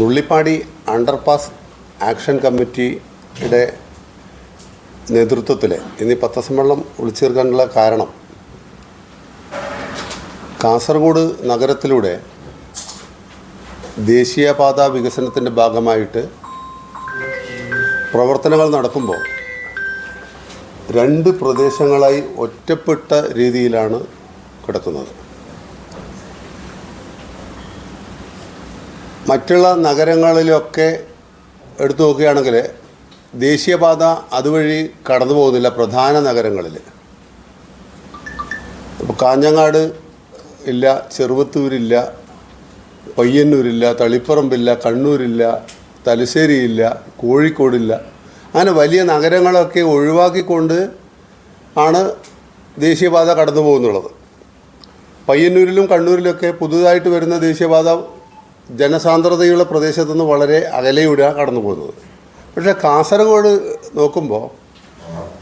Nullippady underpass action കമ്മിറ്റിയുടെ നേതൃത്വത്തിൽ ഇനി പത്തസമ്മേളനം പത്രസമ്മേളനം വിളിച്ചു ചേർക്കാനുള്ള കാരണം കാസർഗോഡ് നഗരത്തിലൂടെ ദേശീയപാത വികസനത്തിന്റെ ഭാഗമായിട്ട് പ്രവർത്തനങ്ങൾ നടക്കുമ്പോൾ രണ്ട് പ്രദേശങ്ങളായി ഒറ്റപ്പെട്ട രീതിയിലാണ് കിടക്കുന്നത്. മറ്റുള്ള നഗരങ്ങളിലൊക്കെ എടുത്തു നോക്കുകയാണെങ്കിൽ ദേശീയപാത അതുവഴി കടന്നു പോകുന്നില്ല പ്രധാന നഗരങ്ങളിൽ. ഇപ്പോൾ കാഞ്ഞങ്ങാട് ഇല്ല ചെറുവത്തൂരില്ല പയ്യന്നൂരില്ല തളിപ്പറമ്പില്ല കണ്ണൂരില്ല തലശ്ശേരിയില്ല കോഴിക്കോടില്ല. അങ്ങനെ വലിയ നഗരങ്ങളൊക്കെ ഒഴിവാക്കിക്കൊണ്ട് ആണ് ദേശീയപാത കടന്നു പോകുന്നുള്ളത്. പയ്യന്നൂരിലും കണ്ണൂരിലൊക്കെ പുതുതായിട്ട് വരുന്ന ദേശീയപാത ജനസാന്ദ്രതയുള്ള പ്രദേശത്തു നിന്ന് വളരെ അകലെയൂടെ കടന്നു പോകുന്നത് പക്ഷേ കാസർഗോഡ് നോക്കുമ്പോൾ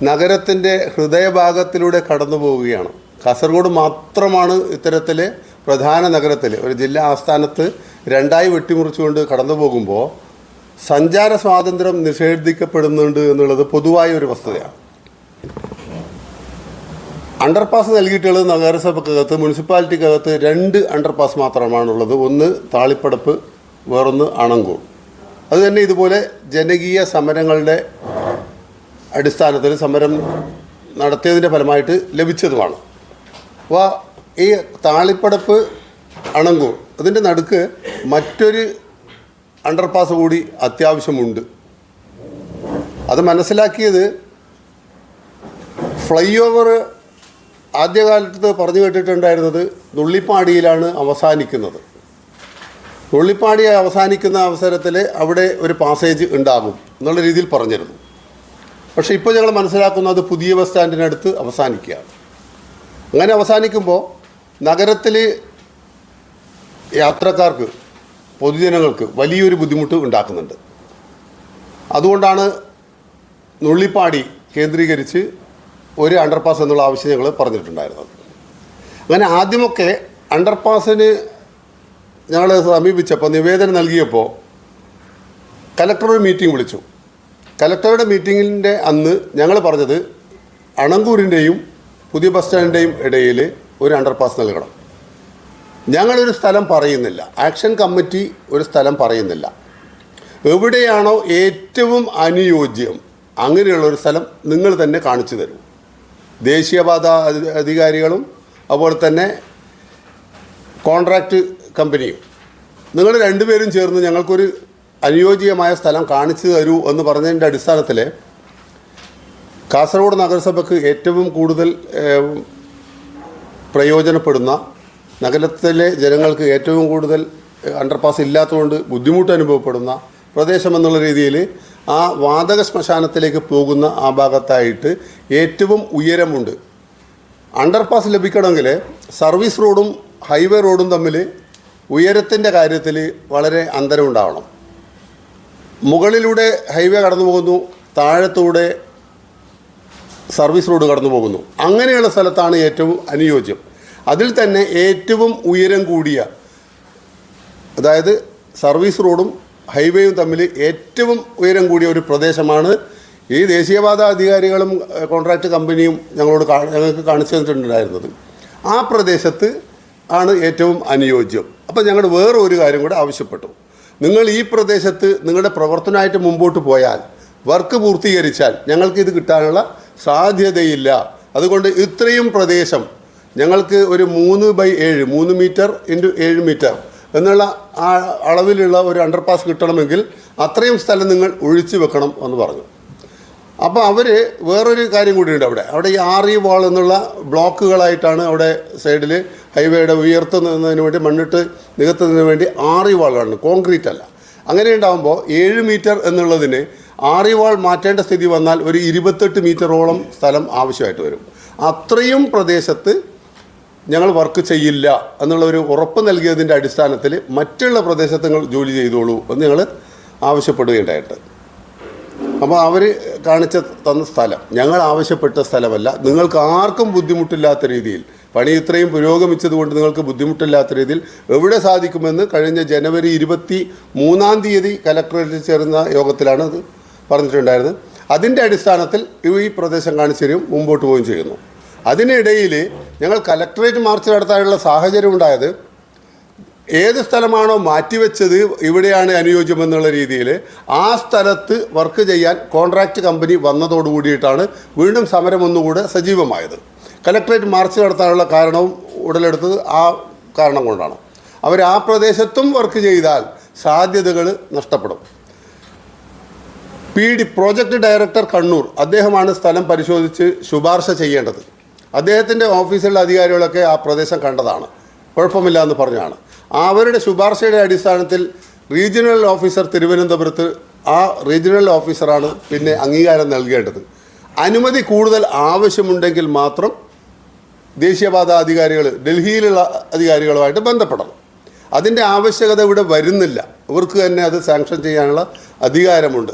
നഗരത്തിന്റെ ഹൃദയഭാഗത്തിലൂടെ കടന്നു പോവുകയാണ് കാസർഗോഡ് മാത്രമാണ് ഇത്തരത്തിൽ പ്രധാന നഗരത്തിൽ ഒരു ജില്ലാ ആസ്ഥാനത്ത് രണ്ടായി വെട്ടിമുറിച്ചുകൊണ്ട് കടന്നു പോകുമ്പോൾ സഞ്ചാര സ്വാതന്ത്ര്യം നിഷേധിക്കപ്പെടുന്നുണ്ട് എന്നുള്ളത് പൊതുവായ ഒരു വസ്തുതയാണ്. അണ്ടർപാസ് നൽകിയിട്ടുള്ളത് നഗരസഭക്കകത്ത് മുനിസിപ്പാലിറ്റിക്കകത്ത് രണ്ട് അണ്ടർപാസ് മാത്രമാണുള്ളത്. ഒന്ന് താളിപ്പടപ്പ് വേറൊന്ന് അണങ്കൂർ അതുതന്നെ ഇതുപോലെ ജനകീയ സമരങ്ങളുടെ അടിസ്ഥാനത്തിൽ സമരം നടത്തിയതിന്റെ ഫലമായിട്ട് ലഭിച്ചതുമാണ്. അപ്പോൾ ഈ താളിപ്പടപ്പ് അണങ്കൂർ അതിന്റെ നടുക്ക് മറ്റൊരു അണ്ടർപാസ് കൂടി അത്യാവശ്യമുണ്ട്. അത് മനസ്സിലാക്കിയത് ഫ്ലൈ ഓവർ ആദ്യകാലത്ത് പറഞ്ഞു കേട്ടിട്ടുണ്ടായിരുന്നത് നുള്ളിപ്പാടിയിലാണ് അവസാനിക്കുന്നത്. നുള്ളിപ്പാടി അവസാനിക്കുന്ന അവസരത്തിൽ അവിടെ ഒരു പാസേജ് ഉണ്ടാകും എന്നുള്ള രീതിയിൽ പറഞ്ഞിരുന്നു. പക്ഷേ ഇപ്പോൾ ഞങ്ങൾ മനസ്സിലാക്കുന്നത് പുതിയ ബസ് സ്റ്റാൻഡിനടുത്ത് അവസാനിക്കുകയാണ്. അങ്ങനെ അവസാനിക്കുമ്പോൾ നഗരത്തിൽ യാത്രക്കാർക്ക് പൊതുജനങ്ങൾക്ക് വലിയൊരു ബുദ്ധിമുട്ട് ഉണ്ടാക്കുന്നുണ്ട്. അതുകൊണ്ടാണ് നുള്ളിപ്പാടി കേന്ദ്രീകരിച്ച് ഒരു അണ്ടർപാസ് എന്നുള്ള ആവശ്യം ഞങ്ങൾ പറഞ്ഞിട്ടുണ്ടായിരുന്നത് അങ്ങനെ ആദ്യമൊക്കെ അണ്ടർപാസിന് ഞങ്ങൾ സമീപിച്ചപ്പോൾ നിവേദനം നൽകിയപ്പോൾ കലക്ടർ ഒരു മീറ്റിംഗ് വിളിച്ചു. കലക്ടറുടെ മീറ്റിങ്ങിന്റെ അന്ന് ഞങ്ങൾ പറഞ്ഞത് അണങ്കൂരിന്റെയും പുതിയ ബസ് സ്റ്റാൻഡിന്റെയും ഇടയിൽ ഒരു അണ്ടർപാസ് നൽകണം. ഞങ്ങളൊരു സ്ഥലം പറയുന്നില്ല. ആക്ഷൻ കമ്മിറ്റി ഒരു സ്ഥലം പറയുന്നില്ല. എവിടെയാണോ ഏറ്റവും അനുയോജ്യം അങ്ങനെയുള്ള ഒരു സ്ഥലം നിങ്ങൾ തന്നെ കാണിച്ചു തരൂ. ദേശീയപാത അധി- അധികാരികളും അതുപോലെ തന്നെ കോൺട്രാക്റ്റ് കമ്പനിയും. നിങ്ങൾ രണ്ടുപേരും ചേർന്ന് ഞങ്ങൾക്കൊരു അനുയോജ്യമായ സ്ഥലം കാണിച്ചു തരൂ എന്ന് പറഞ്ഞതിന്റെ അടിസ്ഥാനത്തിൽ കാസർഗോഡ് നഗരസഭയ്ക്ക് ഏറ്റവും കൂടുതൽ പ്രയോജനപ്പെടുന്ന നഗരത്തിലെ ജനങ്ങൾക്ക് ഏറ്റവും കൂടുതൽ അണ്ടർപാസ് ഇല്ലാത്തതുകൊണ്ട് ബുദ്ധിമുട്ട് അനുഭവപ്പെടുന്ന പ്രദേശം എന്നുള്ള രീതിയിൽ ആ വാതക ശ്മശാനത്തിലേക്ക് പോകുന്ന ആ ഭാഗത്തായിട്ട് ഏറ്റവും ഉയരമുണ്ട്. അണ്ടർപാസ് ലഭിക്കണമെങ്കിൽ സർവീസ് റോഡും ഹൈവേ റോഡും തമ്മിൽ ഉയരത്തിന്റെ കാര്യത്തിൽ വളരെ അന്തരമുണ്ടാവണം മുകളിലൂടെ ഹൈവേ കടന്നു പോകുന്നു താഴത്തൂടെ സർവീസ് റോഡ് കടന്നു പോകുന്നു. അങ്ങനെയുള്ള സ്ഥലത്താണ് ഏറ്റവും അനുയോജ്യം. അതിൽ തന്നെ ഏറ്റവും ഉയരം കൂടിയ അതായത് സർവീസ് റോഡും ഹൈവേയും തമ്മിൽ ഏറ്റവും ഉയരം കൂടിയ ഒരു പ്രദേശമാണ്. ഈ ദേശീയപാത അധികാരികളും കോൺട്രാക്ട് കമ്പനിയും ഞങ്ങളോട് ഞങ്ങൾക്ക് കാണിച്ചു തന്നിട്ടുണ്ടായിരുന്നത്. ആ പ്രദേശത്ത് ആണ് ഏറ്റവും അനുയോജ്യം. അപ്പം ഞങ്ങൾ വേറെ ഒരു കാര്യം കൂടെ ആവശ്യപ്പെട്ടു. നിങ്ങൾ ഈ പ്രദേശത്ത് നിങ്ങളുടെ പ്രവർത്തനമായിട്ട് മുമ്പോട്ട് പോയാൽ വർക്ക് പൂർത്തീകരിച്ചാൽ ഞങ്ങൾക്ക് ഇത് കിട്ടാനുള്ള സാധ്യതയില്ല. അതുകൊണ്ട് ഇത്രയും പ്രദേശം ഞങ്ങൾക്ക് ഒരു മൂന്ന് ബൈ ഏഴ് മൂന്ന് മീറ്റർ ഇന്റു ഏഴ് മീറ്റർ എന്നുള്ള ആ അളവിലുള്ള ഒരു അണ്ടർപാസ് കിട്ടണമെങ്കിൽ അത്രയും സ്ഥലം നിങ്ങൾ ഒഴിച്ചു വെക്കണം എന്ന് പറഞ്ഞു. അപ്പോൾ അവർ വേറൊരു കാര്യം കൂടിയുണ്ട് അവിടെ. അവിടെ ഈ ആറി വാൾ എന്നുള്ള ബ്ലോക്കുകളായിട്ടാണ് അവിടെ സൈഡിൽ ഹൈവേയുടെ ഉയർത്തുന്നതിന് വേണ്ടി മണ്ണിട്ട് നികത്തുന്നതിന് വേണ്ടി ആറി വാളാണ് കോൺക്രീറ്റ് അല്ല. അങ്ങനെ ഉണ്ടാകുമ്പോൾ ഏഴ് മീറ്റർ എന്നുള്ളതിന് ആറി വാൾ മാറ്റേണ്ട സ്ഥിതി വന്നാൽ ഒരു ഇരുപത്തെട്ട് മീറ്ററോളം സ്ഥലം ആവശ്യമായിട്ട് വരും. അത്രയും പ്രദേശത്ത് ഞങ്ങൾ വർക്ക് ചെയ്യില്ല എന്നുള്ള ഒരു ഉറപ്പ് നൽകിയതിന്റെ അടിസ്ഥാനത്തിൽ മറ്റുള്ള പ്രദേശത്ത് നിങ്ങൾ ജോലി ചെയ്തോളൂ എന്ന് ഞങ്ങൾ ആവശ്യപ്പെടുകയുണ്ടായിട്ട്. അപ്പോൾ അവർ കാണിച്ച തന്ന സ്ഥലം ഞങ്ങൾ ആവശ്യപ്പെട്ട സ്ഥലമല്ല. നിങ്ങൾക്ക് ആർക്കും ബുദ്ധിമുട്ടില്ലാത്ത രീതിയിൽ പണി ഇത്രയും പുരോഗമിച്ചതുകൊണ്ട് നിങ്ങൾക്ക് ബുദ്ധിമുട്ടില്ലാത്ത രീതിയിൽ എവിടെ സാധിക്കുമെന്ന് കഴിഞ്ഞ ജനുവരി ഇരുപത്തി മൂന്നാം തീയതി കലക്ടറേറ്റിൽ ചേർന്ന യോഗത്തിലാണ് അത് പറഞ്ഞിട്ടുണ്ടായിരുന്നത്. അതിന്റെ അടിസ്ഥാനത്തിൽ ഈ പ്രദേശം കാണിച്ചു തരും മുമ്പോട്ട് പോവുകയും ചെയ്യുന്നു. അതിനിടയിൽ ഞങ്ങൾ കലക്ടറേറ്റ് മാർച്ച് നടത്താനുള്ള സാഹചര്യം ഉണ്ടായത് ഏത് സ്ഥലമാണോ മാറ്റിവെച്ചത് ഇവിടെയാണ് അനുയോജ്യമെന്നുള്ള രീതിയിൽ ആ സ്ഥലത്ത് വർക്ക് ചെയ്യാൻ കോൺട്രാക്റ്റ് കമ്പനി വന്നതോടു കൂടിയിട്ടാണ് വീണ്ടും സമരം ഒന്നുകൂടെ സജീവമായത്. കലക്ടറേറ്റ് മാർച്ച് നടത്താനുള്ള കാരണവും ഉടലെടുത്തത് ആ കാരണം കൊണ്ടാണ്. അവർ ആ പ്രദേശത്തും വർക്ക് ചെയ്താൽ സാധ്യതകൾ നഷ്ടപ്പെടും. P D project director Kannur അദ്ദേഹമാണ് സ്ഥലം പരിശോധിച്ച് ശുപാർശ ചെയ്യേണ്ടത്. അദ്ദേഹത്തിന്റെ ഓഫീസിലുള്ള അധികാരികളൊക്കെ ആ പ്രദേശം കണ്ടതാണ്. കുഴപ്പമില്ല എന്ന് പറഞ്ഞാണ്. അവരുടെ ശുപാർശയുടെ അടിസ്ഥാനത്തിൽ റീജിയണൽ ഓഫീസർ തിരുവനന്തപുരത്ത് ആ റീജിയണൽ ഓഫീസറാണ് പിന്നെ അംഗീകാരം നൽകേണ്ടത്. അനുമതി കൂടുതൽ ആവശ്യമുണ്ടെങ്കിൽ മാത്രം ദേശീയപാത അധികാരികൾ ഡൽഹിയിലുള്ള അധികാരികളുമായിട്ട് ബന്ധപ്പെടണം. അതിന്റെ ആവശ്യകത ഇവിടെ വരുന്നില്ല. ഇവർക്ക് തന്നെ അത് സാങ്ഷൻ ചെയ്യാനുള്ള അധികാരമുണ്ട്.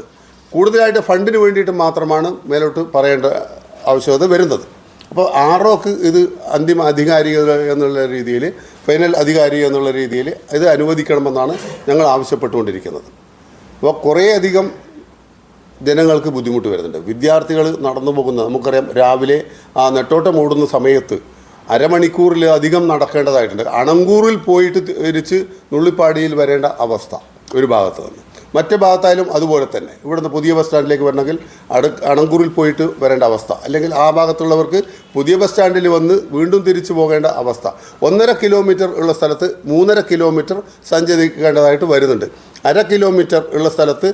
കൂടുതലായിട്ട് ഫണ്ടിന് വേണ്ടിയിട്ട് മാത്രമാണ് മേലോട്ട് പറയേണ്ട ആവശ്യകത വരുന്നത്. അപ്പോൾ ആറോക്ക് ഇത് അന്തിമ അധികാരികൾ എന്നുള്ള രീതിയിൽ ഫൈനൽ അധികാരി എന്നുള്ള രീതിയിൽ ഇത് അനുവദിക്കണമെന്നാണ് ഞങ്ങൾ ആവശ്യപ്പെട്ടുകൊണ്ടിരിക്കുന്നത്. അപ്പോൾ കുറേയധികം ജനങ്ങൾക്ക് ബുദ്ധിമുട്ട് വരുന്നുണ്ട്. വിദ്യാർത്ഥികൾ നടന്നു പോകുന്ന നമുക്കറിയാം രാവിലെ ആ നെട്ടോട്ടം ഓടുന്ന സമയത്ത് അരമണിക്കൂറിൽ അധികം നടക്കേണ്ടതായിട്ടുണ്ട്. അണങ്കൂറിൽ പോയിട്ട് തിരിച്ച് നുള്ളിപ്പാടിയിൽ വരേണ്ട അവസ്ഥ ഒരു ഭാഗത്ത് നിന്ന്. മറ്റേ ഭാഗത്തായാലും അതുപോലെ തന്നെ. ഇവിടുന്ന് പുതിയ ബസ് സ്റ്റാൻഡിലേക്ക് വരണമെങ്കിൽ അടു അണങ്കൂറിൽ പോയിട്ട് വരേണ്ട അവസ്ഥ. അല്ലെങ്കിൽ ആ ഭാഗത്തുള്ളവർക്ക് പുതിയ ബസ് സ്റ്റാൻഡിൽ വന്ന് വീണ്ടും തിരിച്ചു പോകേണ്ട അവസ്ഥ. ഒന്നര കിലോമീറ്റർ ഉള്ള സ്ഥലത്ത് മൂന്നര കിലോമീറ്റർ സഞ്ചരിക്കേണ്ടതായിട്ട് വരുന്നുണ്ട്. അര കിലോമീറ്റർ ഉള്ള സ്ഥലത്ത്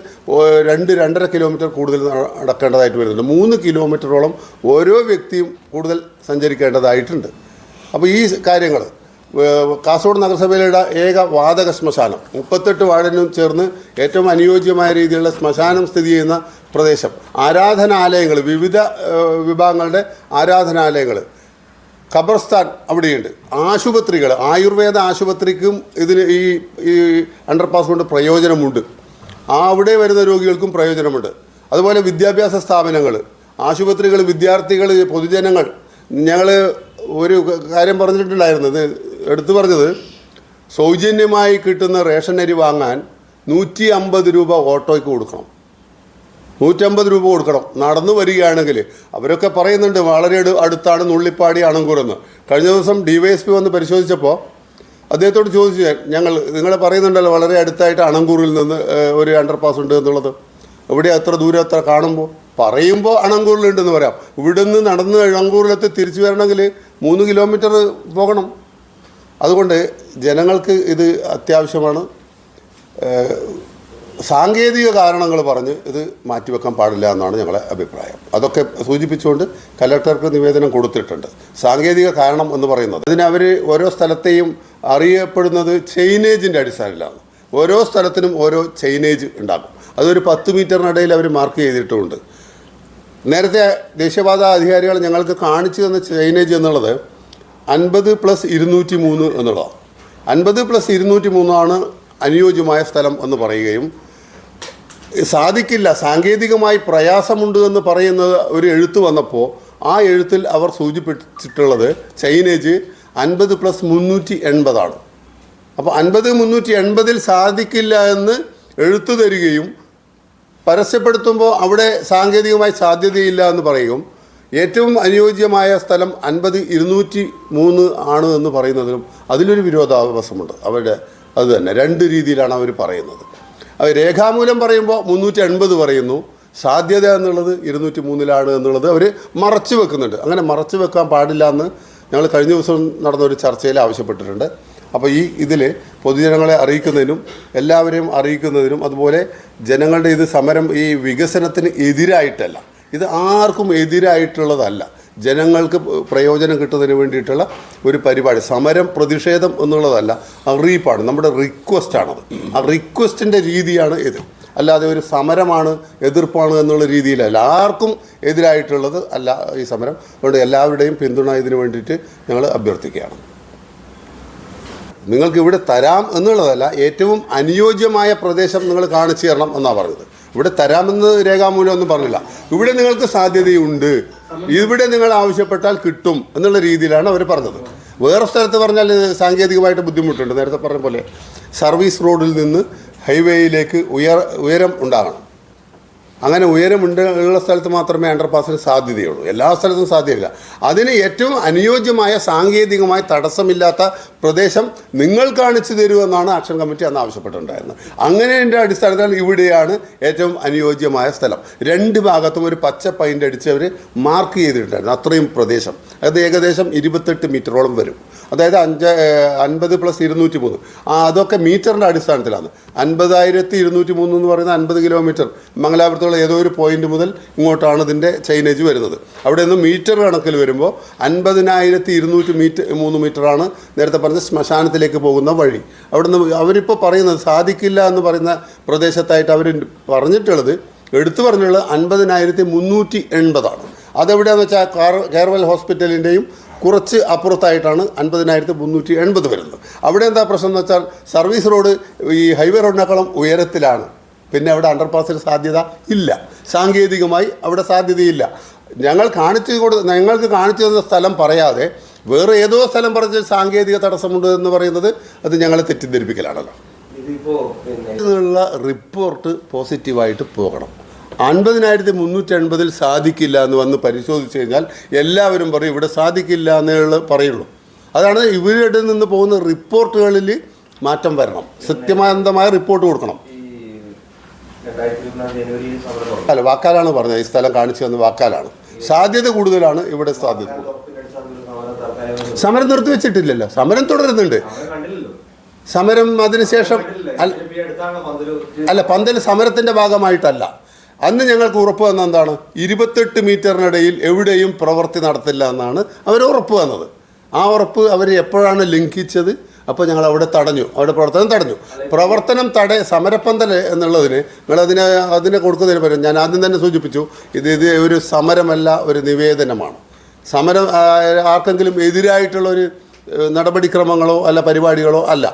രണ്ട് രണ്ടര കിലോമീറ്റർ കൂടുതൽ നട- നടക്കേണ്ടതായിട്ട് വരുന്നുണ്ട്. മൂന്ന് കിലോമീറ്ററോളം ഓരോ വ്യക്തിയും കൂടുതൽ സഞ്ചരിക്കേണ്ടതായിട്ടുണ്ട്. അപ്പോൾ ഈ കാര്യങ്ങൾ കാസർഗോഡ് നഗരസഭയിലുള്ള ഏക വാതക ശ്മശാനം. മുപ്പത്തെട്ട് വാർഡിനും ചേർന്ന് ഏറ്റവും അനുയോജ്യമായ രീതിയിലുള്ള ശ്മശാനം സ്ഥിതി ചെയ്യുന്ന പ്രദേശം. ആരാധനാലയങ്ങൾ വിവിധ വിഭാഗങ്ങളുടെ ആരാധനാലയങ്ങൾ. ഖബർസ്ഥാൻ അവിടെയുണ്ട്. ആശുപത്രികൾ ആയുർവേദ ആശുപത്രിക്കും ഇതിന് ഈ ഈ അണ്ടർപാസ് കൊണ്ട് പ്രയോജനമുണ്ട്. ആ അവിടെ വരുന്ന രോഗികൾക്കും പ്രയോജനമുണ്ട്. അതുപോലെ വിദ്യാഭ്യാസ സ്ഥാപനങ്ങൾ ആശുപത്രികൾ വിദ്യാർത്ഥികൾ പൊതുജനങ്ങൾ. ഞങ്ങൾ ഒരു കാര്യം പറഞ്ഞിട്ടുണ്ടായിരുന്നു. ഇത് എടുത്തു പറഞ്ഞത് സൗജന്യമായി കിട്ടുന്ന റേഷൻ അരി വാങ്ങാൻ നൂറ്റി അമ്പത് രൂപ ഓട്ടോയ്ക്ക് കൊടുക്കണം. നൂറ്റമ്പത് രൂപ കൊടുക്കണം. നടന്നു വരികയാണെങ്കിൽ അവരൊക്കെ പറയുന്നുണ്ട് വളരെ അടുത്താണ് നുള്ളിപ്പാടി അണങ്കൂറെന്ന് കഴിഞ്ഞ ദിവസം ഡി വൈ എസ് പി വന്ന് പരിശോധിച്ചപ്പോൾ അദ്ദേഹത്തോട് ചോദിച്ചു ഞാൻ, ഞങ്ങൾ നിങ്ങൾ പറയുന്നുണ്ടല്ലോ വളരെ അടുത്തായിട്ട് അണങ്കൂറിൽ നിന്ന് ഒരു അണ്ടർപാസ് ഉണ്ട് എന്നുള്ളത്. എവിടെ എത്ര ദൂരം എത്ര കാണുമ്പോൾ പറയുമ്പോൾ അണങ്കൂറിലുണ്ടെന്ന് പറയാം. ഇവിടുന്ന് നടന്ന് അണങ്കൂറിലെത്തി തിരിച്ചു വരണമെങ്കിൽ മൂന്ന് കിലോമീറ്റർ പോകണം. അതുകൊണ്ട് ജനങ്ങൾക്ക് ഇത് അത്യാവശ്യമാണ്. സാങ്കേതിക കാരണങ്ങൾ പറഞ്ഞ് ഇത് മാറ്റിവെക്കാൻ പാടില്ല എന്നാണ് ഞങ്ങളുടെ അഭിപ്രായം. അതൊക്കെ സൂചിപ്പിച്ചുകൊണ്ട് കലക്ടർക്ക് നിവേദനം കൊടുത്തിട്ടുണ്ട്. സാങ്കേതിക കാരണം എന്ന് പറയുന്നത് അതിന് അവർ ഓരോ സ്ഥലത്തെയും അറിയപ്പെടുന്നത് ചെയിനേജിന്റെ അടിസ്ഥാനത്തിലാണ്. ഓരോ സ്ഥലത്തിനും ഓരോ ചെയിനേജ് ഉണ്ടാകും. അതൊരു പത്ത് മീറ്ററിനിടയിൽ അവർ മാർക്ക് ചെയ്തിട്ടുമുണ്ട് നേരത്തെ ദേശീയപാത അധികാരികൾ ഞങ്ങൾക്ക് കാണിച്ചു തന്ന ചെയിനേജ് എന്നുള്ളത് അൻപത് പ്ലസ് ഇരുന്നൂറ്റി മൂന്ന് എന്നുള്ളതാണ് അൻപത് പ്ലസ് ഇരുന്നൂറ്റി മൂന്നാണ് അനുയോജ്യമായ സ്ഥലം എന്ന് പറയുകയും സാധിക്കില്ല സാങ്കേതികമായി പ്രയാസമുണ്ട് എന്ന് പറയുന്നത് ഒരു എഴുത്ത് വന്നപ്പോൾ ആ എഴുത്തിൽ അവർ സൂചിപ്പിച്ചിട്ടുള്ളത് ചൈനേജ് അൻപത് പ്ലസ് മുന്നൂറ്റി എൺപതാണ് അപ്പോൾ അൻപത് മുന്നൂറ്റി എൺപതിൽ സാധിക്കില്ല എന്ന് എഴുത്തു തരികയും പരസ്യപ്പെടുത്തുമ്പോൾ അവിടെ സാങ്കേതികമായി സാധ്യതയില്ല എന്ന് പറയും ഏറ്റവും അനുയോജ്യമായ സ്ഥലം അൻപത് ഇരുന്നൂറ്റി മൂന്ന് ആണ് എന്ന് പറയുന്നതിലും അതിലൊരു വിരോധാഭാസമുണ്ട്. അവരുടെ അത് തന്നെ രണ്ട് രീതിയിലാണ് അവർ പറയുന്നത്. അത് രേഖാമൂലം പറയുമ്പോൾ മുന്നൂറ്റി എൺപത് പറയുന്നു. സാധ്യത എന്നുള്ളത് ഇരുന്നൂറ്റി മൂന്നിലാണ് എന്നുള്ളത് അവർ മറച്ചു വെക്കുന്നുണ്ട്. അങ്ങനെ മറച്ചു വെക്കാൻ പാടില്ല എന്ന് ഞങ്ങൾ കഴിഞ്ഞ ദിവസം നടന്ന ഒരു ചർച്ചയിൽ ആവശ്യപ്പെട്ടിട്ടുണ്ട്. അപ്പോൾ ഈ ഇതിൽ പൊതുജനങ്ങളെ അറിയിക്കുന്നതിനും എല്ലാവരെയും അറിയിക്കുന്നതിനും അതുപോലെ ജനങ്ങളുടെ ഇത് സമരം ഈ വികസനത്തിന് എതിരായിട്ടല്ല. ഇത് ആർക്കും എതിരായിട്ടുള്ളതല്ല. ജനങ്ങൾക്ക് പ്രയോജനം കിട്ടുന്നതിന് വേണ്ടിയിട്ടുള്ള ഒരു പരിപാടി. സമരം പ്രതിഷേധം എന്നുള്ളതല്ല അറിയിപ്പാണ് നമ്മുടെ റിക്വസ്റ്റാണത് ആ റിക്വസ്റ്റിന്റെ രീതിയാണ് ഇത്. അല്ലാതെ ഒരു സമരമാണ് എതിർപ്പാണ് എന്നുള്ള രീതിയിലല്ല. ആർക്കും എതിരായിട്ടുള്ളത് അല്ല ഈ സമരം. അതുകൊണ്ട് എല്ലാവരുടെയും പിന്തുണ ഇതിനു വേണ്ടിയിട്ട് ഞങ്ങൾ അഭ്യർത്ഥിക്കുകയാണ്. നിങ്ങൾക്ക് ഇവിടെ തരാം എന്നുള്ളതല്ല ഏറ്റവും അനുയോജ്യമായ പ്രദേശം നിങ്ങൾ കാണിച്ചു തരണം എന്നാണ് പറഞ്ഞത് ഇവിടെ തരാമെന്ന് രേഖാമൂലം ഒന്നും പറഞ്ഞില്ല. ഇവിടെ നിങ്ങൾക്ക് സാധ്യതയുണ്ട്. ഇവിടെ നിങ്ങൾ ആവശ്യപ്പെട്ടാൽ കിട്ടും എന്നുള്ള രീതിയിലാണ് അവർ പറഞ്ഞത്. വേറെ സ്ഥലത്ത് പറഞ്ഞാൽ സാങ്കേതികമായിട്ട് ബുദ്ധിമുട്ടുണ്ട്. നേരത്തെ പറഞ്ഞ പോലെ സർവീസ് റോഡിൽ നിന്ന് ഹൈവേയിലേക്ക് ഉയർ ഉയരം ഉണ്ടാകണം. അങ്ങനെ ഉയരമുണ്ട് ഉള്ള സ്ഥലത്ത് മാത്രമേ അണ്ടർപാസിന് സാധ്യതയുള്ളൂ. എല്ലാ സ്ഥലത്തും സാധ്യതയില്ല. അതിന് ഏറ്റവും അനുയോജ്യമായ സാങ്കേതികമായ തടസ്സമില്ലാത്ത പ്രദേശം നിങ്ങൾ കാണിച്ചു തരുമെന്നാണ് ആക്ഷൻ കമ്മിറ്റി അന്ന് ആവശ്യപ്പെട്ടിട്ടുണ്ടായിരുന്നത്. അങ്ങനെ എന്റെ അടിസ്ഥാനത്തിൽ ഇവിടെയാണ് ഏറ്റവും അനുയോജ്യമായ സ്ഥലം. രണ്ട് ഭാഗത്തും ഒരു പച്ച പൈന്റ് അടിച്ച് അവർ മാർക്ക് ചെയ്തിട്ടുണ്ടായിരുന്നു. അത്രയും പ്രദേശം. അത് ഏകദേശം ഇരുപത്തെട്ട് മീറ്ററോളം വരും. അതായത് അഞ്ച് അൻപത് പ്ലസ് ഇരുന്നൂറ്റി മൂന്ന് അതൊക്കെ മീറ്ററിന്റെ അടിസ്ഥാനത്തിലാണ്. അൻപതായിരത്തി ഇരുന്നൂറ്റി മൂന്ന് എന്ന് പറയുന്ന അൻപത് കിലോമീറ്റർ മംഗലാപുരത്തുള്ള ഏതോ ഒരു പോയിന്റ് മുതൽ ഇങ്ങോട്ടാണ് ഇതിന്റെ ചൈനേജ് വരുന്നത്. അവിടെ നിന്ന് മീറ്റർ കണക്കിൽ വരുമ്പോൾ അൻപതിനായിരത്തി ഇരുന്നൂറ്റി മീറ്റർ മൂന്ന് മീറ്ററാണ് നേരത്തെ പറഞ്ഞ ശ്മശാനത്തിലേക്ക് പോകുന്ന വഴി. അവിടെ നിന്ന് അവരിപ്പോൾ പറയുന്നത് സാധിക്കില്ല എന്ന് പറയുന്ന പ്രദേശത്തായിട്ട് അവർ പറഞ്ഞിട്ടുള്ളത് എടുത്തു പറഞ്ഞുള്ളത് അൻപതിനായിരത്തി മുന്നൂറ്റി എൺപതാണ് അതെവിടെയാണെന്ന് വെച്ചാൽ കാർ കേർവൽ ഹോസ്പിറ്റലിന്റെയും കുറച്ച് അപ്പുറത്തായിട്ടാണ് അൻപതിനായിരത്തി മുന്നൂറ്റി എൺപത് വരുന്നത്. അവിടെ എന്താ പ്രശ്നം എന്ന് വെച്ചാൽ സർവീസ് റോഡ് ഈ ഹൈവേ റോഡിനേക്കാളും ഉയരത്തിലാണ്. പിന്നെ അവിടെ അണ്ടർപാസിന് സാധ്യത ഇല്ല. സാങ്കേതികമായി അവിടെ സാധ്യതയില്ല. ഞങ്ങൾ കാണിച്ചു കൊടു ഞങ്ങൾക്ക് കാണിച്ചു തന്ന സ്ഥലം പറയാതെ വേറെ ഏതോ സ്ഥലം പറഞ്ഞ് സാങ്കേതിക തടസ്സമുണ്ട് എന്ന് പറയുന്നത് അത് ഞങ്ങളെ തെറ്റിദ്ധരിപ്പിക്കലാണല്ലോ. ഇതിനുള്ള റിപ്പോർട്ട് പോസിറ്റീവായിട്ട് പോകണം. അൻപതിനായിരത്തി മുന്നൂറ്റി എൺപതിൽ സാധിക്കില്ല എന്ന് വന്ന് പരിശോധിച്ച് കഴിഞ്ഞാൽ എല്ലാവരും പറയും ഇവിടെ സാധിക്കില്ല എന്നുള്ള പറയുള്ളൂ. അതാണ് ഇവരുടെ നിന്ന് പോകുന്ന റിപ്പോർട്ടുകളിൽ മാറ്റം വരണം. സത്യമാനന്ദമായ റിപ്പോർട്ട് കൊടുക്കണം ഈ രണ്ടായിരത്തി ഇരുപത്തിനാല് ജനുവരി സമരം തുടങ്ങി. അല്ല വാക്കാലാണ് പറഞ്ഞത്. ഈ സ്ഥലം കാണിച്ചു തന്ന വാക്കാലാണ്. സാധ്യത കൂടുതലാണ് ഇവിടെ സാധ്യത. സമരം നിർത്തി സമരം നിർത്തിവെച്ചിട്ടില്ലല്ലോ സമരം തുടരുന്നുണ്ട്. സമരം അതിനുശേഷം അല്ല പന്തൽ സമരത്തിന്റെ ഭാഗമായിട്ടല്ല. അന്ന് ഞങ്ങൾക്ക് ഉറപ്പ് വന്ന എന്താണ്? ഇരുപത്തെട്ട് മീറ്ററിനിടയിൽ എവിടെയും പ്രവൃത്തി നടത്തില്ല എന്നാണ് അവർ ഉറപ്പ് വന്നത്. ആ ഉറപ്പ് അവർ എപ്പോഴാണ് ലംഘിച്ചത്? അപ്പോൾ ഞങ്ങൾ അവിടെ തടഞ്ഞു. അവിടെ പ്രവർത്തനം തടഞ്ഞു. പ്രവർത്തനം തട സമരപ്പന്തൽ എന്നുള്ളതിന് നിങ്ങൾ അതിനെ കൊടുക്കുന്നതിന് പകരം ഞാൻ ആദ്യം തന്നെ സൂചിപ്പിച്ചു ഇത് ഇത് ഒരു സമരമല്ല ഒരു നിവേദനമാണ്. സമരം ആർക്കെങ്കിലും എതിരായിട്ടുള്ളൊരു നടപടിക്രമങ്ങളോ അല്ല പരിപാടികളോ അല്ല.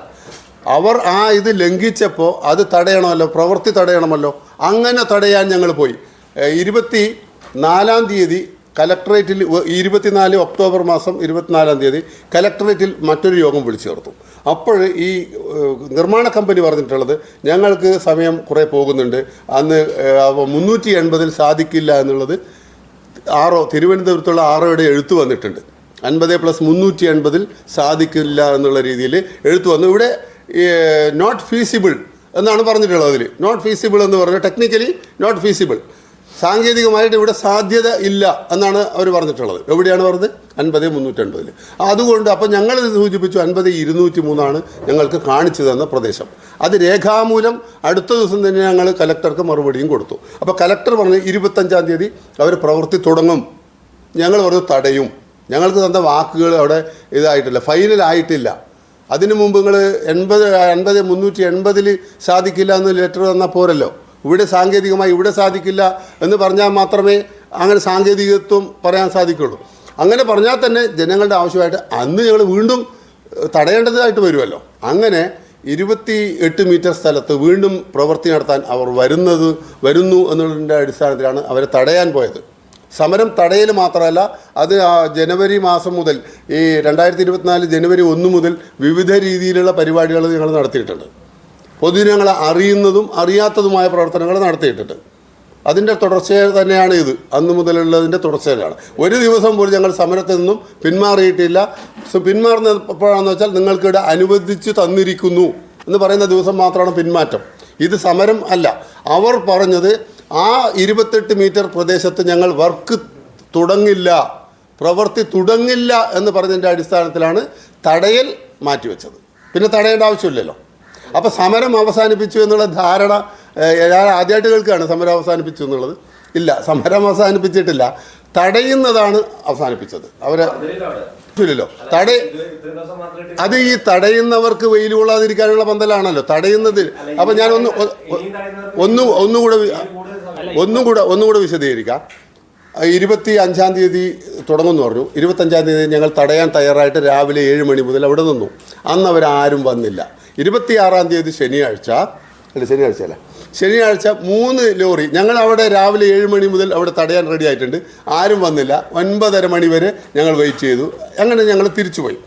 അവർ ആ ഇത് ലംഘിച്ചപ്പോൾ അത് തടയണമല്ലോ പ്രവൃത്തി തടയണമല്ലോ അങ്ങനെ തടയാൻ ഞങ്ങൾ പോയി. ഇരുപത്തി നാലാം തീയതി കലക്ടറേറ്റിൽ ഇരുപത്തിനാല് ഒക്ടോബർ മാസം ഇരുപത്തിനാലാം തീയതി കലക്ടറേറ്റിൽ മറ്റൊരു യോഗം വിളിച്ചു ചേർത്തു. അപ്പോൾ ഈ നിർമ്മാണ കമ്പനി പറഞ്ഞിട്ടുള്ളത് ഞങ്ങൾക്ക് സമയം കുറേ പോകുന്നുണ്ട്. അന്ന് മുന്നൂറ്റി എൺപതിൽ സാധിക്കില്ല എന്നുള്ളത് ആറോ തിരുവനന്തപുരത്തുള്ള ആറോയുടെ എഴുത്ത് വന്നിട്ടുണ്ട്. അൻപത് പ്ലസ് മുന്നൂറ്റി എൺപതിൽ സാധിക്കില്ല എന്നുള്ള രീതിയിൽ എഴുത്ത് വന്നു. ഇവിടെ നോട്ട് ഫീസിബിൾ എന്നാണ് പറഞ്ഞിട്ടുള്ളത് അതിൽ നോട്ട് ഫീസിബിൾ എന്ന് പറഞ്ഞാൽ ടെക്നിക്കലി നോട്ട് ഫീസിബിൾ സാങ്കേതികമായിട്ട് ഇവിടെ സാധ്യത ഇല്ല എന്നാണ് അവർ പറഞ്ഞിട്ടുള്ളത്. എവിടെയാണ് പറഞ്ഞത്? അൻപത് മുന്നൂറ്റൻപതിൽ. അതുകൊണ്ട് അപ്പോൾ ഞങ്ങൾ സൂചിപ്പിച്ചു അൻപത് ഇരുന്നൂറ്റി മൂന്നാണ് ഞങ്ങൾക്ക് കാണിച്ചു തന്ന പ്രദേശം. അത് രേഖാമൂലം അടുത്ത ദിവസം തന്നെ ഞങ്ങൾ കലക്ടർക്ക് മറുപടിയും കൊടുത്തു. അപ്പോൾ കലക്ടർ പറഞ്ഞു ഇരുപത്തഞ്ചാം തീയതി അവർ പ്രവൃത്തി തുടങ്ങും. ഞങ്ങൾ പറഞ്ഞു തടയും. ഞങ്ങൾക്ക് തന്ന വാക്കുകൾ അവിടെ ഇതായിട്ടില്ല. ഫൈനലായിട്ടില്ല അതിനു മുമ്പ് നിങ്ങൾ എൺപത് എൺപത് മുന്നൂറ്റി എൺപതിൽ സാധിക്കില്ല എന്ന് ലെറ്റർ തന്നാൽ പോരല്ലോ. ഇവിടെ സാങ്കേതികമായി ഇവിടെ സാധിക്കില്ല എന്ന് പറഞ്ഞാൽ മാത്രമേ അങ്ങനെ സാങ്കേതികത്വം പറയാൻ സാധിക്കുള്ളൂ. അങ്ങനെ പറഞ്ഞാൽ തന്നെ ജനങ്ങളുടെ ആവശ്യമായിട്ട് അന്ന് ഞങ്ങൾ വീണ്ടും തടയേണ്ടതായിട്ട് വരുമല്ലോ. അങ്ങനെ ഇരുപത്തി എട്ട് മീറ്റർ സ്ഥലത്ത് വീണ്ടും പ്രവൃത്തി നടത്താൻ അവർ വരുന്നത് വരുന്നു എന്നുള്ളതിന്റെ അടിസ്ഥാനത്തിലാണ് അവരെ തടയാൻ പോയത്. സമരം തടയൽ മാത്രമല്ല അത് ജനുവരി മാസം മുതൽ ഈ രണ്ടായിരത്തി ഇരുപത്തിനാല് ജനുവരി ഒന്ന് മുതൽ വിവിധ രീതിയിലുള്ള പരിപാടികൾ ഞങ്ങൾ നടത്തിയിട്ടുണ്ട്. പൊതുജനങ്ങളെ അറിയുന്നതും അറിയാത്തതുമായ പ്രവർത്തനങ്ങൾ നടത്തിയിട്ടുണ്ട്. അതിന്റെ തുടർച്ച തന്നെയാണ് ഇത്. അന്ന് മുതലുള്ളതിന്റെ തുടർച്ചയാണ് ഒരു ദിവസം പോലും ഞങ്ങൾ സമരത്തിൽ നിന്നും പിന്മാറിയിട്ടില്ല. പിന്മാറുന്ന എപ്പോഴാണെന്ന് വെച്ചാൽ നിങ്ങൾക്കിവിടെ അനുവദിച്ച് തന്നിരിക്കുന്നു എന്ന് പറയുന്ന ദിവസം മാത്രമാണ് പിന്മാറ്റം. ഇത് സമരം അല്ല. അവർ പറഞ്ഞത് ആ ഇരുപത്തെട്ട് മീറ്റർ പ്രദേശത്ത് ഞങ്ങൾ വർക്ക് തുടങ്ങില്ല പ്രവൃത്തി തുടങ്ങില്ല എന്ന് പറഞ്ഞതിന്റെ അടിസ്ഥാനത്തിലാണ് തടയൽ മാറ്റിവെച്ചത്. പിന്നെ തടയേണ്ട ആവശ്യമില്ലല്ലോ. അപ്പോൾ സമരം അവസാനിപ്പിച്ചു എന്നുള്ള ധാരണ ഞാൻ ആദ്യമായിട്ട് കേൾക്കുകയാണ് സമരം അവസാനിപ്പിച്ചു എന്നുള്ളത്. ഇല്ല സമരം അവസാനിപ്പിച്ചിട്ടില്ല. തടയുന്നതാണ് അവസാനിപ്പിച്ചത്. അവരെ ല്ലോ തട അത് ഈ തടയുന്നവർക്ക് വെയിൽ കൊള്ളാതിരിക്കാനുള്ള പന്തലാണല്ലോ. തടയുന്നത്. അപ്പം ഞാൻ ഒന്ന് ഒന്ന് ഒന്നുകൂടെ ഒന്നും കൂടെ ഒന്നും കൂടെ വിശദീകരിക്കാം ഇരുപത്തി അഞ്ചാം തീയതി തുടങ്ങുമെന്ന് പറഞ്ഞു. ഇരുപത്തഞ്ചാം തീയതി ഞങ്ങൾ തടയാൻ തയ്യാറായിട്ട് രാവിലെ ഏഴ് മണി മുതൽ അവിടെ നിന്നു. അന്ന് അവരാരും വന്നില്ല. ഇരുപത്തിയാറാം തീയതി ശനിയാഴ്ച അല്ല ശനിയാഴ്ച അല്ല. ശനിയാഴ്ച മൂന്ന് ലോറി ഞങ്ങൾ അവിടെ രാവിലെ ഏഴ് മണി മുതൽ അവിടെ തടയാൻ റെഡി ആയിട്ടുണ്ട്. ആരും വന്നില്ല. ഒൻപതര മണി വരെ ഞങ്ങൾ വെയിറ്റ് ചെയ്തു. അങ്ങനെ ഞങ്ങൾ തിരിച്ചു പോയി.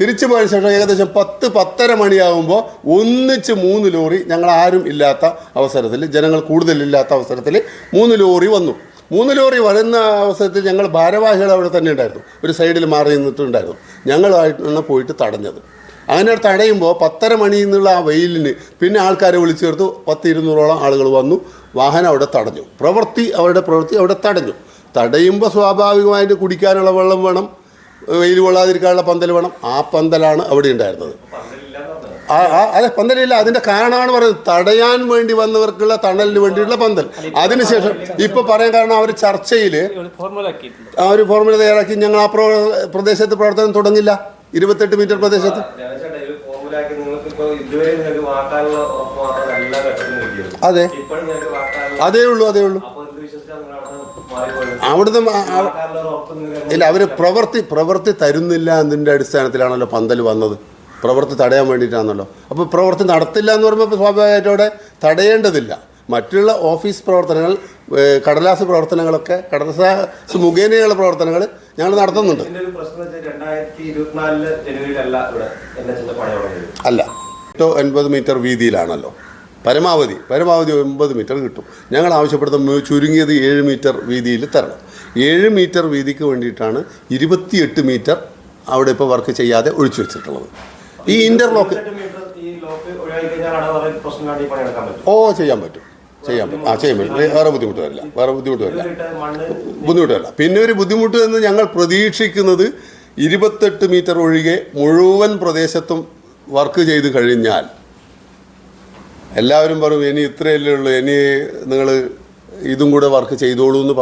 തിരിച്ചു പോയ ശേഷം ഏകദേശം പത്ത് പത്തര മണിയാകുമ്പോൾ ഒന്നിച്ച് മൂന്ന് ലോറി ഞങ്ങൾ ആരും ഇല്ലാത്ത അവസരത്തിൽ ജനങ്ങൾ കൂടുതലില്ലാത്ത അവസരത്തിൽ മൂന്ന് ലോറി വന്നു. മൂന്ന് ലോറി വരുന്ന അവസരത്തിൽ ഞങ്ങൾ ഭാരവാഹികൾ അവിടെ തന്നെ ഉണ്ടായിരുന്നു. ഒരു സൈഡിൽ മാറി നിന്നിട്ടുണ്ടായിരുന്നു. ഞങ്ങളായിട്ടാണ് പോയിട്ട് തടഞ്ഞത്. അങ്ങനെ തടയുമ്പോൾ പത്തര മണിയിൽ നിന്നുള്ള ആ വെയിലിന് പിന്നെ ആൾക്കാരെ വിളിച്ചു ചേർത്തു. പത്ത് ഇരുന്നൂറോളം ആളുകൾ വന്നു. വാഹനം അവിടെ തടഞ്ഞു. പ്രവൃത്തി അവരുടെ പ്രവൃത്തി അവിടെ തടഞ്ഞു. തടയുമ്പോൾ സ്വാഭാവികമായിട്ട് കുടിക്കാനുള്ള വെള്ളം വേണം. വെയിൽ കൊള്ളാതിരിക്കാനുള്ള പന്തൽ വേണം. ആ പന്തലാണ് അവിടെ ഉണ്ടായിരുന്നത്. ആ അതെ പന്തലില്ല. അതിന്റെ കാരണമാണ് പറയുന്നത്. തടയാൻ വേണ്ടി വന്നവർക്കുള്ള തണലിന് വേണ്ടിയിട്ടുള്ള പന്തൽ. അതിനുശേഷം ഇപ്പോൾ പറയാൻ കാരണം അവർ ചർച്ചയിൽ ആ ഒരു ഫോർമുല തയ്യാറാക്കി ഞങ്ങൾ ആ പ്രോ പ്രദേശത്ത് പ്രവർത്തനം തുടങ്ങില്ല. ഇരുപത്തെട്ട് മീറ്റർ പ്രദേശത്ത്? അതെ. അതേ ഉള്ളൂ അതേ ഉള്ളൂ. അവിടുന്ന് ഇല്ല അവർ പ്രവൃത്തി പ്രവൃത്തി തരുന്നില്ല എന്നതിന്റെ അടിസ്ഥാനത്തിലാണല്ലോ പന്തൽ വന്നത്. പ്രവൃത്തി തടയാൻ വേണ്ടിയിട്ടാണല്ലോ. അപ്പോൾ പ്രവൃത്തി നടത്തില്ല എന്ന് പറയുമ്പോൾ സ്വാഭാവികമായിട്ട് അവിടെ തടയേണ്ടതില്ല. മറ്റുള്ള ഓഫീസ് പ്രവർത്തനങ്ങൾ കടലാസ പ്രവർത്തനങ്ങളൊക്കെ കടലാസ് മുഖേനയുള്ള പ്രവർത്തനങ്ങൾ ഞങ്ങൾ നടത്തുന്നുണ്ട്. അല്ല എട്ടോ എൺപത് മീറ്റർ വീതിയിലാണല്ലോ. പരമാവധി പരമാവധി ഒമ്പത് മീറ്റർ കിട്ടും. ഞങ്ങൾ ആവശ്യപ്പെടുന്ന ചുരുങ്ങിയത് ഏഴ് മീറ്റർ വീതിയിൽ തരണം. ഏഴ് മീറ്റർ വീതിക്ക് വേണ്ടിയിട്ടാണ് ഇരുപത്തിയെട്ട് മീറ്റർ അവിടെ ഇപ്പോൾ വർക്ക് ചെയ്യാതെ ഒഴിച്ചു വെച്ചിട്ടുള്ളത്. ഈ ഇന്റർലോക്ക് ഓ ചെയ്യാൻ പറ്റും. ചെയ്യാൻ പറ്റും. ആ ചെയ്യാൻ പറ്റും. വേറെ ബുദ്ധിമുട്ട് വരില്ല. വേറെ ബുദ്ധിമുട്ട് വരില്ല. ബുദ്ധിമുട്ട് വരില്ല. പിന്നെ ഒരു ബുദ്ധിമുട്ട് എന്ന് ഞങ്ങൾ പ്രതീക്ഷിക്കുന്നത് ഇരുപത്തെട്ട് മീറ്റർ ഒഴികെ മുഴുവൻ പ്രദേശത്തും വർക്ക് ചെയ്ത് കഴിഞ്ഞാൽ എല്ലാവരും പറയും ഇനി ഇത്രയല്ലേ ഉള്ളൂ. ഇനി നിങ്ങൾ ഇതും കൂടെ വർക്ക് ചെയ്തോളൂ എന്ന്